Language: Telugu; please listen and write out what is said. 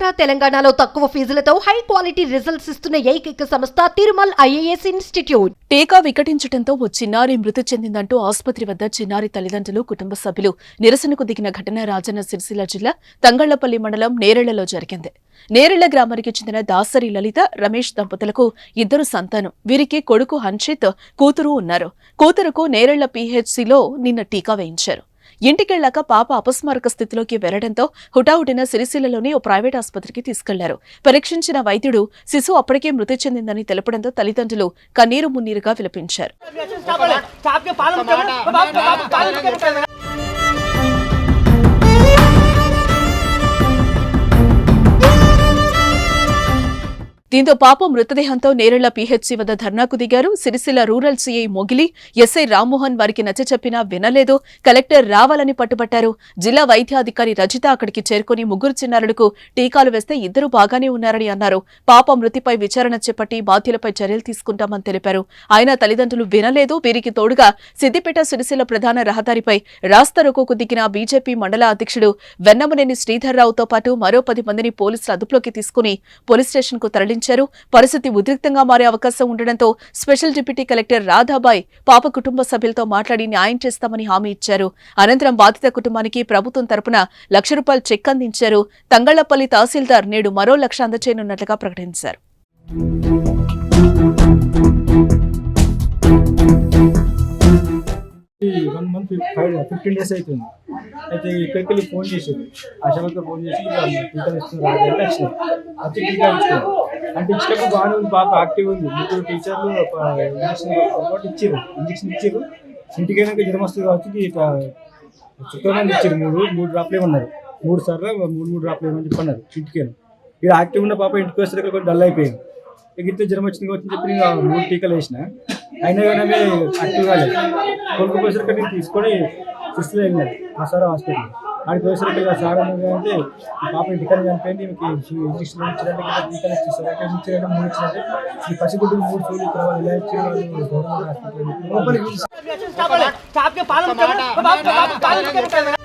ఆంధ్ర తెలంగాణలో తక్కువ ఫీజులతో హై క్వాలిటీ రిజల్ట్స్ ఇస్తున్న ఏకైక సంస్థ తిరుమల్ ఐఏఎస్ ఇన్స్టిట్యూట్. టీకా వికటించడంతో ఓ చిన్నారి మృతి చెందిందంటూ ఆసుపత్రి వద్ద చిన్నారి తల్లిదండ్రులు కుటుంబ సభ్యులు నిరసనకు దిగిన ఘటన రాజన్న సిరిసిల్ల జిల్లా తంగళ్ళపల్లి మండలం నేరెళ్ళలో జరిగింది. నేరెళ్ళ గ్రామానికి చెందిన దాసరి లలిత రమేష్ దంపతులకు ఇద్దరు సంతానం. వీరికి కొడుకు హన్షిత్ కూతురు ఉన్నారు. కూతురుకు నేరెళ్ళ పీహెచ్సిలో నిన్న టీకా వేయించారు. ఇంటికెళ్ళాక పాప అపస్మారక స్థితిలోకి వెళ్ళడంతో హుటాహుటిన సిరిసిల్లలోని ఓ ప్రైవేట్ ఆసుపత్రికి తీసుకెళ్ళారు పరీక్షించిన వైద్యుడు శిశువు అప్పటికే మృతి చెందిందని తెలపడంతో తల్లిదండ్రులు కన్నీరు మున్నీరుగా విలపించారు దీంతో పాప మృతదేహంతో నేరెళ్ళ పీహెచ్సీ వద్ద ధర్నాకు దిగారు. Sircilla rural CI Mogili SI Rammohan వారికి నచ్చచెప్పినా వినలేదు. కలెక్టర్ రావాలని పట్టుబట్టారు. జిల్లా వైద్యాధికారి రజిత అక్కడికి చేరుకుని ముగ్గురు చిన్నారులకు టీకాలు వేస్తే ఇద్దరు బాగానే ఉన్నారని అన్నారు. పాప మృతిపై విచారణ చేపట్టి బాధ్యులపై చర్యలు తీసుకుంటామని తెలిపారు. ఆయన తల్లిదండ్రులు వినలేదు. వీరికి తోడుగా సిద్దిపేట సిరిసిల్ల ప్రధాన రహదారిపై రాస్తారోకోకు దిగిన బీజేపీ మండల అధ్యక్షుడు వెన్నమనేని శ్రీధర్రావుతో పాటు మరో పది మందిని పోలీసులు అదుపులోకి తీసుకుని పోలీస్ స్టేషన్కు తరలించారు పరిస్థితి ఉద్రిక్తంగా మారే అవకాశం ఉండడంతో స్పెషల్ డిప్యూటీ కలెక్టర్ రాధాబాయ్ పాప కుటుంబ సభ్యులతో మాట్లాడి న్యాయం చేస్తామని హామీ ఇచ్చారు. అనంతరం బాధిత కుటుంబానికి ప్రభుత్వం తరపున లక్ష రూపాయలు చెక్ అందించారు. తంగళ్ళపల్లి తహసీల్దార్ నేడు మరో లక్ష అందచేయనున్నట్లుగా ప్రకటించారు. One month five fifteen days అవుతుంది అయితే ఇక్కడికి వెళ్ళి ఫోన్ చేసేది ఆశావర్కర్ ఫోన్ చేసి టీకా ఇస్తున్నారు? వచ్చి టీకా ఇచ్చుకున్నాం అంటే ఇచ్చినప్పుడు బాగానే ఉంది పాప యాక్టివ్ ఉంది. ముగ్గురు టీచర్లు ఇంజక్షన్ ఇచ్చారు. ఇంజక్షన్ ఇచ్చారు. ఇంటికి అయినాక జ్వరం వస్తుంది కాబట్టి ఇట్లా చుక్కమంది ఇచ్చారు. మూడు మూడు డ్రాప్లు ఏమన్నారు మూడు సార్లు మూడు మూడు డ్రాప్లు ఏమని చెప్పన్నారు ఇంటికి ఇక్కడ యాక్టివ్ ఉన్న పాప ఇంటికి వస్తే కొంచెం డల్ అయిపోయింది. ఇక ఇంత జ్వరం వచ్చింది కాబట్టి చెప్పి నేను మూడు టీకాలు వేసిన. అయినా కానీ యాక్టివ్ కాలేదు. కొడుకు పోయేసరికి తీసుకొని సిస్టర్ వెళ్ళినారు ఆ సార్ హాస్పిటల్ ఆడికి సార్ అన్నది అంటే పాప ఇంటికని చనిపోయింది మీకు ఇంజక్షన్ ఇచ్చినట్టు మూడు ఇచ్చినట్టే ఈ పసిగుడ్డుకు మూడు సూర్యులు ఇక్కడ వాళ్ళు గవర్నమెంట్ హాస్పిటల్